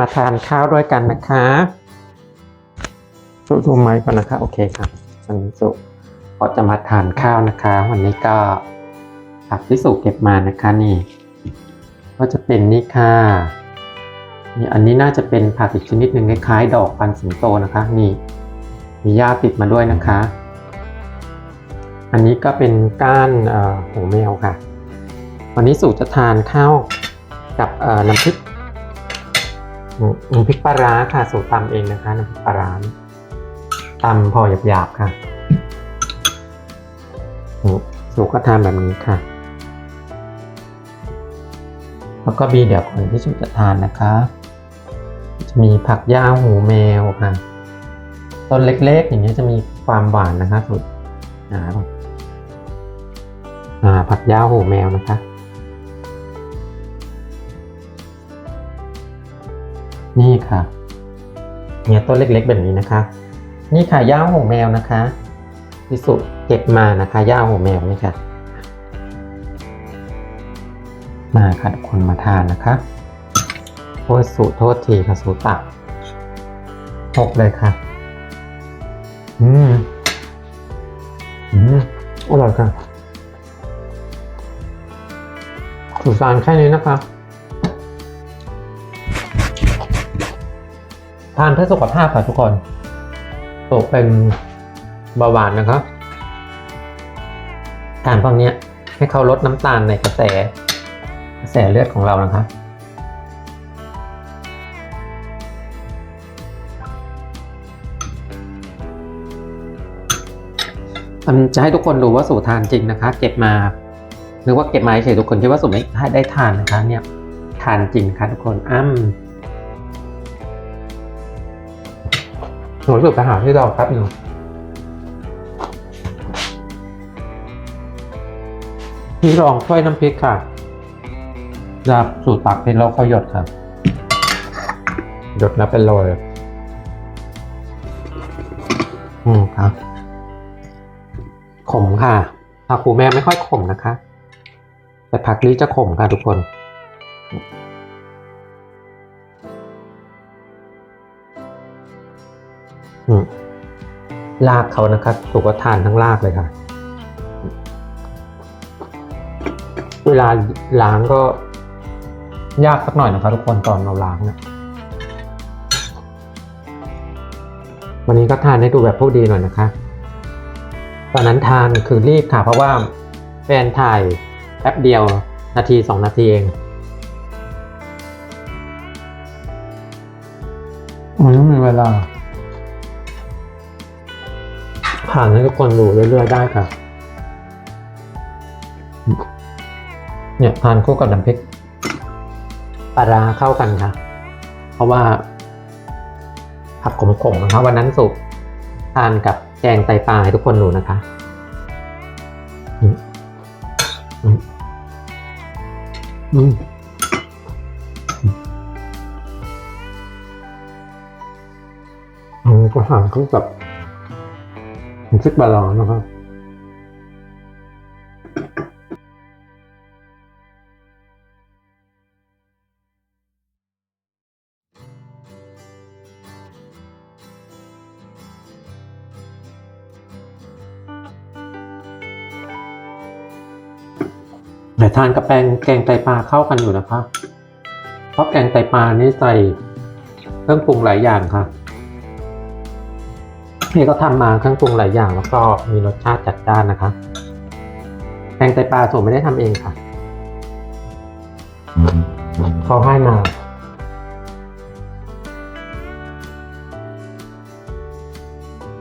มาทานข้าวด้วยกันนะคะสุดูไม้ก่อนนะคะ โอเคครับวันสุก็จะมาทานข้าวนะคะ วันนี้ก็ผักที่สุเก็บมานะคะนี่ ก็จะเป็นนี่ค่ะนี่อันนี้น่าจะเป็นผักอีกชนิดหนึ่งคล้ายๆดอกปันสิงโตนะคะ นี่ มีหญ้าติดมาด้วยนะคะ อันนี้ก็เป็นก้านหูแมวค่ะ วันนี้สุจะทานข้าวกับน้ำพริก น้ำพริกปลาร้าค่ะสูตรตำเองนะคะน้ำพริกปลาร้าตำพอหยาบๆค่ะสูตรก็ทานแบบนี้ค่ะ แล้วก็มีเดี๋ยวก่อนที่สูตรจะทานนะคะ จะมีผักย่าหูแมวค่ะต้นเล็กๆ อย่างนี้จะมีความหวานนะคะสูตรอ่าผักย่าหูแมวนะคะ ค่ะเนี่ยต้นเล็กๆแบบนี้นะคะ นี่ค่ะย่าหูแมวนะคะที่สุเก็บมานะคะย่าหูแมวนี่ค่ะ มาค่ะทุกคนมาทานนะคะโอ้ยสูโทษทีค่ะสูตักหกเลยค่ะ อืม อืมอร่อยค่ะสูสารแค่นี้นะคะ ทานเพื่อสุขภาพค่ะทุกคนตกเป็นเบาหวานนะครับทานพวกนี้ให้เขาลดน้ำตาลในกระแสกระแสเลือดของเรานะครับมันจะให้ทุกคนดูว่าสู่ทานจริงนะคะ เก็บมาหรือว่าเก็บมาเฉยทุกคนคิดว่าสู่ไม่ได้ทานนะคะเนี่ยทานจริงค่ะทุกคนอ้ำ หนูรู้สึกไปหาที่รอแป๊บหนึ่งพี่รองถ้วยน้ำพริกค่ะจะสูตรตักเป็นเราค่อยหยดครับ หยดแล้วเป็นโรยอืมครับ ขมค่ะผักคูแม่ไม่ค่อยขมนะคะ แต่ผักนี้จะขมค่ะทุกคน ลากเขานะครับถูกว่าทานทั้งลากเลยค่ะ เวลาล้างก็ยากสักหน่อยนะครับทุกคนตอนเราล้างนี่ยวันนี้ก็ทานให้ดูแบบผู้ดีหน่อยนะคะ ตอนนั้นทานคือรีบค่ะ เพราะว่าแฟนถ่ายแป๊บเดียวนาทีสองนาทีเองมันไม่มีเวลา ผ่านให้ทุกคนดูเรื่อยๆได้ค่ะ เนี่ยทานคู่กับน้ำพริกปลาร้าเข้ากันค่ะ เพราะว่าผักขมๆนะคะวันนั้นสุกทานกับแกงไตปลาให้ทุกคนดูนะคะอืมอืมอืมอืมก็ทานคู่กับน้ำพริกปลา ร้านะครับแต่ทานกับแกงแกงไตปลาเข้ากันอยู่นะคะเพราะแกงไตปลานี่ใส่เครื่องปรุงหลายอย่างค่ะ นี่ก็ทำมาเครื่องปรุงหลายอย่างแล้วก็มีรสชาติจัดจ้านนะคะแกงไตปลาผมไม่ได้ทำเองค่ะเขาให้มา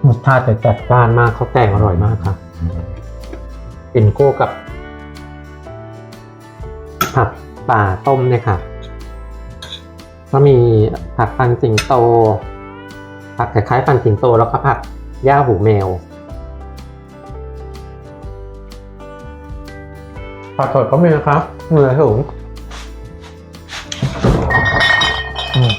รสชาติจะจัดจ้านมากเขาวแกงอร่อยมากค่ะเป็นโก้กับ ผักป่าต้มเนี่ยค่ะ ก็มีผักปันสิงโต ผักคล้ายๆปันสิงโตแล้วก็ผักย่าหูแมว ผักสดก็มีนะครับเนื้อถุงอืม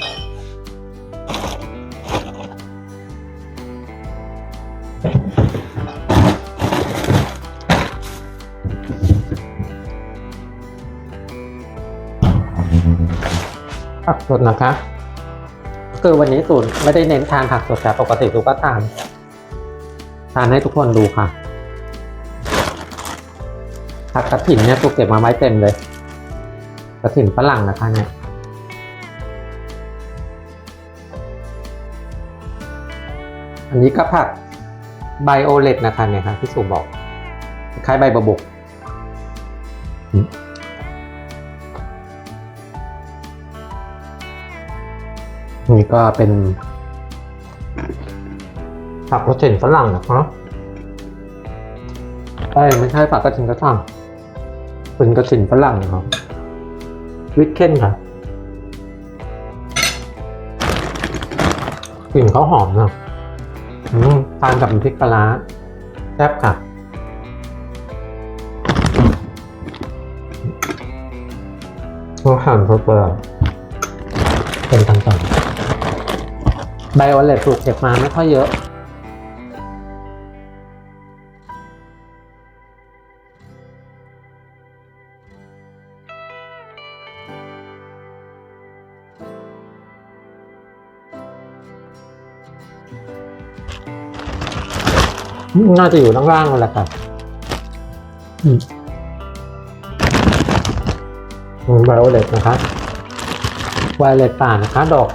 ผักสดนะคะ คือวันนี้สูตรไม่ได้เน้นทานผักสดแต่ปกติสูตรก็ทาน ทานให้ทุกคนดูค่ะ ผักกระถิ่นเนี่ยสูตเก็บมาไว้เต็มเลย กระถิ่นฝรั่งนะคะเนี่ยอันนี้ก็ผักไบโอเลตนะคะเนี่ยค่ะที่สูบอกคล้ายใบบะบก นี่ก็เป็นผักกระถิ่นฝรั่งนะครับเอ้ยไม่ใช่ผักกระถิ่นกระทั่งเป็นกระถิ่นฝรั่งนะครับ วิกเคนค่ะกลิ่นเขาหอมนะอืมทานกับน้ำพริกปลาร้าแซ่บค่ะอาหารเขาเปล่าเป็นต่างๆ ไบโอเลตถูกเก็บมาไม่ค่อยเยอะน่าจะอยู่ล่างๆนั่นแหละครับไบโอเลตนะคะไวโอเลตป่านะคะดอก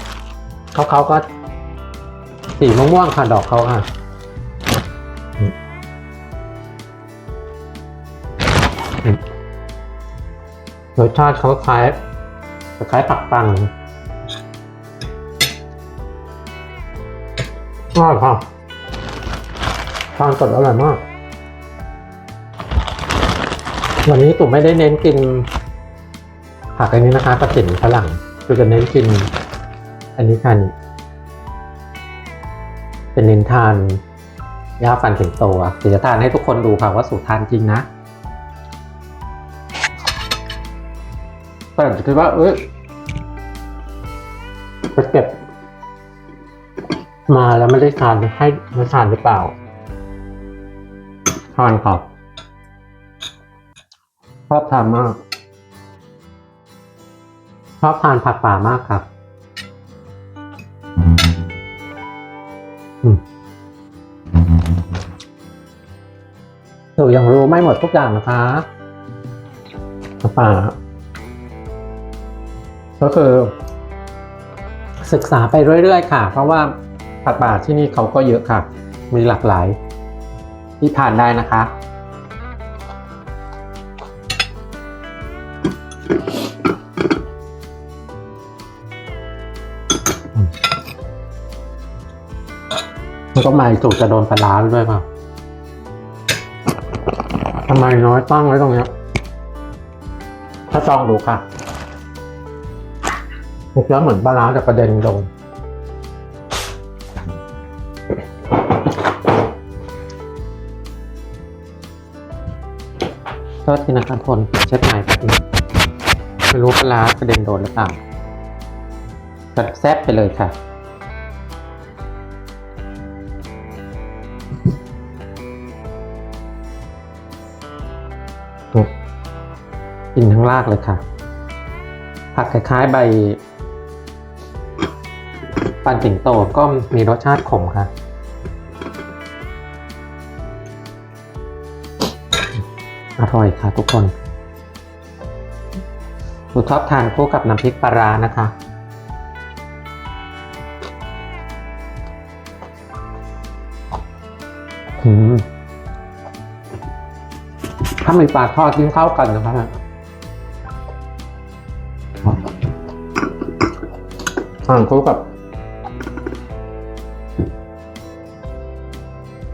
เขาเขาก็ สีม่วงๆค่ะดอกเขาค่ะรสชาติเขาคล้ายคล้ายปักปังอร่อยค่ะทานสดอร่อยมาก วันนี้ตุ่มไม่ได้เน้นกิน ผักอันนี้นะคะกระถิ่นฝรั่งคือจะเน้นกิน อันนี้กัน เป็นเน้นทานยาฟันถึงโตอะเดี๋ยวจะทานให้ทุกคนดูค่ะว่าสูตรทานจริงนะแต่คิดว่า เอ้ยไปเก็บ มาแล้วไม่ได้ทานให้มาทานหรือเปล่าทานครับชอบทานมากชอบทานผักป่ามากครับ หนูยังรู้ไม่หมดทุกอย่างนะคะป่าก็คือ ศึกษาไปเรื่อยๆ ค่ะ เพราะว่าผักป่าที่นี่เขาก็เยอะค่ะ มีหลากหลายที่ทานได้นะคะ ก็มาอีกสูตรจะโดนปลาร้าด้วยเปล่าทำไมน้อยตั้งไว้ตรงเนี้ยถ้าจองดูค่ะมันจะเหมือนปลาร้าแต่ประเด็นโดนโทษทีนะครับทนเช็ดไหนแบบนี้ไม่รู้ปลาร้ากระเด็นโดนหรือเปล่าแบบแซบไปเลยค่ะ กินทั้งรากเลยค่ะ ผักคล้ายๆใบปันสิงโตก็มีรสชาติขมค่ะ อร่อยค่ะทุกคนหนูชอบทานคู่กับน้ำพริกปลาร้านะคะ ถ้ามีปลาทอดยิ่งเข้ากันนะครั ห่างคู่กับ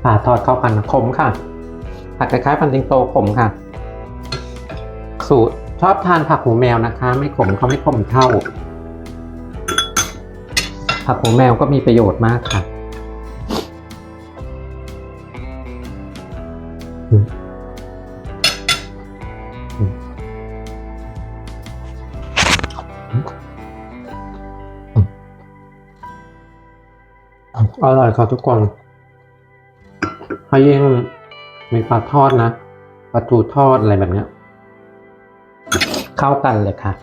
ผ่าทอดเข้ากันขมค่ะผัดคล้ายๆปันติงโตขมค่ะ สูตรชอบทานผักหูแมวนะคะ ไม่ขมเขาไม่ขมเท่า ผักหูแมวก็มีประโยชน์มากค่ะ อร่อยครับทุกคนถ้ายิ่งมีปลาทอดนะปลาทูทอดอะไรแบบเนี้ยเข้ากันเลยค่ะ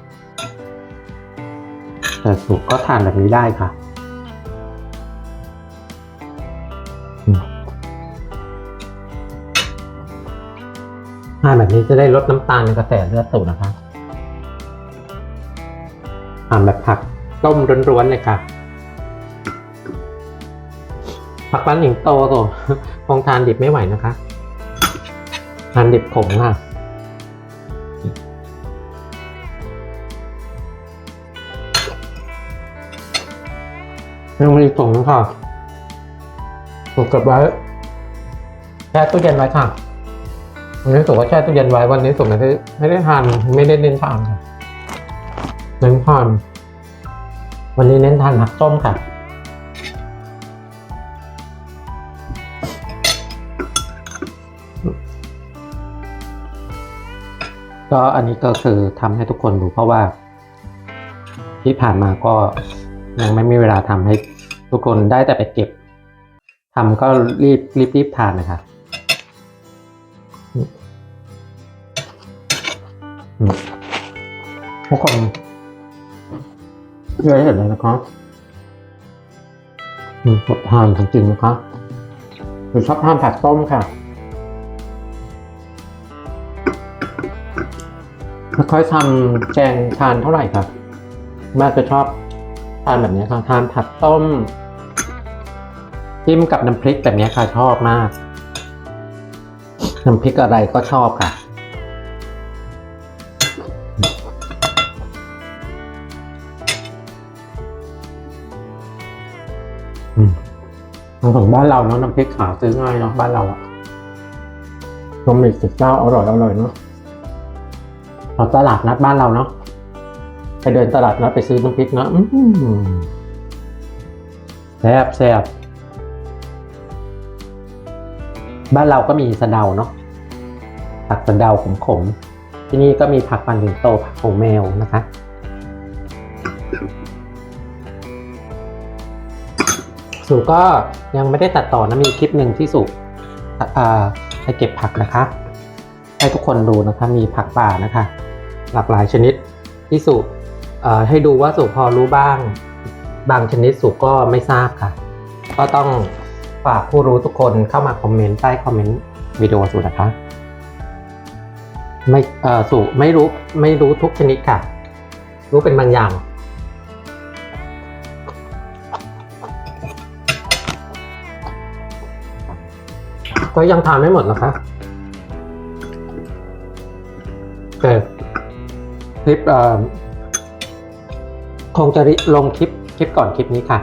แต่สุกก็ทานแบบนี้ได้ค่ะทานแบบนี้จะได้ลดน้ำตาลในกระแสเลือดสูงนะคะทานแบบผักต้มร้อนๆเลยค่ะ ผักบ้นหญิงโตโตคงทานดิบไม่ไหวนะคะ ทานดิบขมค่ะ ยังมีถุงค่ะถูกก็บไว้แช่ตู้เย็นไว้ค่ะวันนี้สุกก็แช่ตู้เย็นไว้วันนี้สุกไม่ได้ไม่ได้ทานไม่ได้เน้นทานค่ะเน้นทานวันนี้เน้นทานผักต้มค่ะ ก็อันนี้ก็คือทำให้ทุกคนดูเพราะว่า ที่ผ่านมาก็ยังไม่มีเวลาทำให้ทุกคนได้แต่ไปเก็บทำก็รีบรีบรีบทานนะคะทุกคนเยอะเห็นเลยนะครับอืมกดทานจริงๆนะคะหรือชอบทานผักต้มค่ะ ไม่ค่อยทำแกงทานเท่าไหร่ครับแม่จะชอบทานแบบนี้ค่ะทานผัดต้ม จิ้มกับน้ำพริกแบบนี้ค่ะชอบมาก น้ำพริกอะไรก็ชอบค่ะอืมของบ้านเราเนาะน้ำพริกขาวซื้อง่ายเนาะบ้านเราอะนมอีกสิบเจ้าอร่อยอร่อยเนาะ เอาตลาดนัดบ้านเราเนาะไปเดินตลาดนัดไปซื้อน้ำพริกเนาะแซบแซบบ้านเราก็มีสะเดาเนาะผักสะเดาขมๆที่นี่ก็มีผักปันถึงโตผักโขงแมวนะคะสุก็ยังไม่ได้ตัดต่อนะมีคลิปหนึ่งที่สุอ่าไปเก็บผักนะคะ ให้ทุกคนดูนะคะมีผักป่านะคะ หลากหลายชนิดที่สุเอ่อให้ดูว่าสุพอรู้บ้าง บางชนิดสุก็ไม่ทราบค่ะ ก็ต้องฝากผู้รู้ทุกคนเข้ามาคอมเมนต์ใต้คอมเมนต์วิดีโอสุนะคะไม่เอ่อสุไม่รู้ไม่รู้ทุกชนิดค่ะ รู้เป็นบางอย่างก็ยังทานไม่หมดนะคะ ลิปเอ่อคงจะริลงคลิปคลิปก่อนคลิปนี้ค่ะ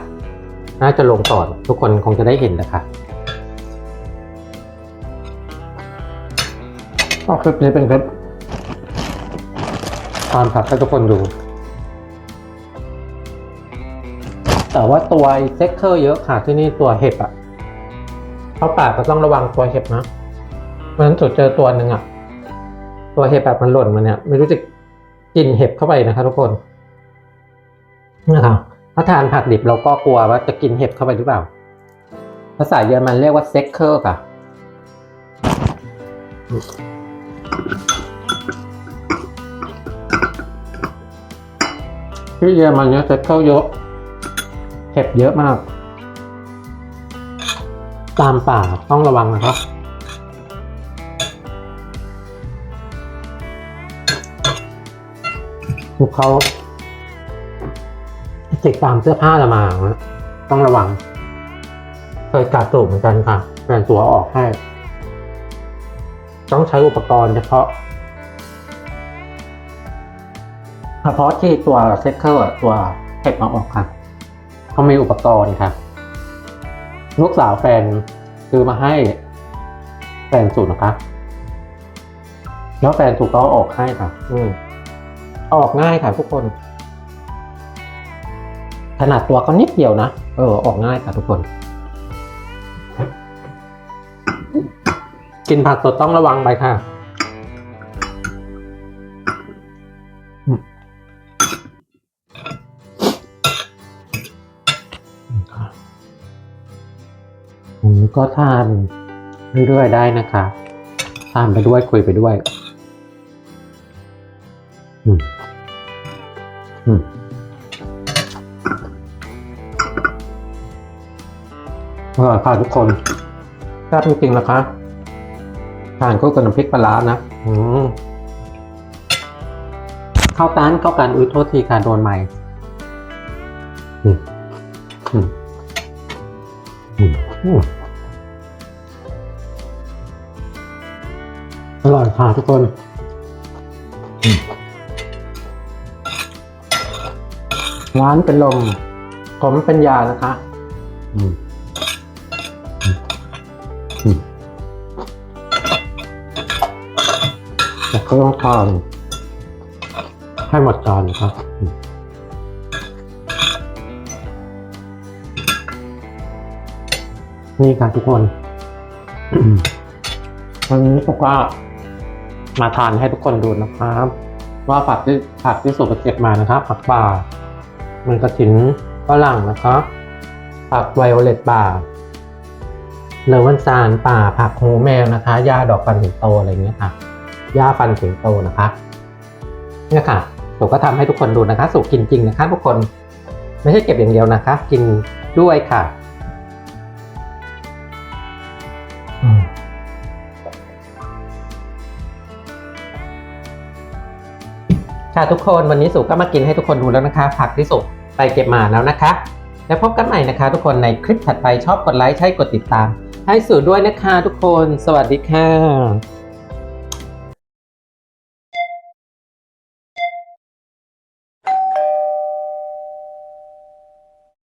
น่าจะลงก่อนทุกคนคงจะได้เห็นนะคะก็คลิปนี้เป็นคลิปตามผักให้ทุกคนดู แต่ว่าตัวเซ็กเคอร์เยอะค่ะที่นี่ตัวเห็บอะเข้าปากก็ต้องระวังตัวเห็บนะเพราะฉะนั้นจุดเจอตัวหนึ่งอะตัวเห็บแบบมันหล่นมาเนี่ย ไม่รู้จะ กินเห็บเข้าไปนะคะทุกคนนะครับถ้าทานผักดิบเราก็กลัวว่าจะกินเห็บเข้าไปหรือเปล่า ภาษาเยอรมันเรียกว่าเซ็กเคอร์ค่ะที่เยอรมันเนี่ยเซ็กเคอร์เยอะเห็บเยอะมาก ตามป่าต้องระวังนะครับ พวกเขาติดตามเสื้อผ้าละมานะต้องระวัง เคยกัดตูดเหมือนกันค่ะแฟนตัวออกให้ ต้องใช้อุปกรณ์เฉพาะเฉพาะที่ตัวเซ็กเกอร์ตัวเห็บมาออกค่ะเขามีอุปกรณ์ค่ะลูกสาวแฟนซื้อมาให้แฟนสูตรนะคะ แล้วแฟนสูตรก็อออกให้ค่ะ อืม ออกง่ายค่ะทุกคน ขนาดตัวเขานิดเดียวนะ เออ ออกง่ายค่ะทุกคน กินผักสดต้องระวังไปค่ะอืมผมก็ทานเรื่อยๆได้นะคะ ทานไปด้วยคุยไปด้วย อร่อยค่ะทุกคนแซ่บจริงๆนะคะทานก็กับน้ำพริกปลาร้านะออืมเข้ากันเข้ากันอุ้ยโทษทีค่ะโดนใหม่อืมอืมอืมอืมอร่อยค่ะทุกคนอืมหวานเป็นลมขมเป็นยานะคะ อืม แต่ก็ต้องทานให้หมดจานนะครับนี่ค่ะทุกคนวันนี้ผมก็มาทานให้ทุกคนดูนะครับ ว่าผักที่ผักที่สุกเก็บมานะครับ ผักป่ามันกระถินฝรั่งนะครับ ผักไวโอเลตป่าเลวันซานป่าผักโฮแมวนะคะหญ้าดอกฟันสิงโตอะไรเงี้ยค่ะ หญ้าฟันสิงโตนะคะเนี่ยค่ะสุก็ทำให้ทุกคนดูนะคะสุกินจริงนะคะทุกคนไม่ใช่เก็บอย่างเดียวนะคะ กินด้วยค่ะค่ะทุกคนวันนี้สุก็มากินให้ทุกคนดูแล้วนะคะ ผักที่สุกไปเก็บมาแล้วนะคะ แล้วพบกันใหม่นะคะ ทุกคนในคลิปถัดไปชอบกดไลค์ใช่กดติดตาม ให้สุด้วยนะคะทุกคน สวัสดีค่ะ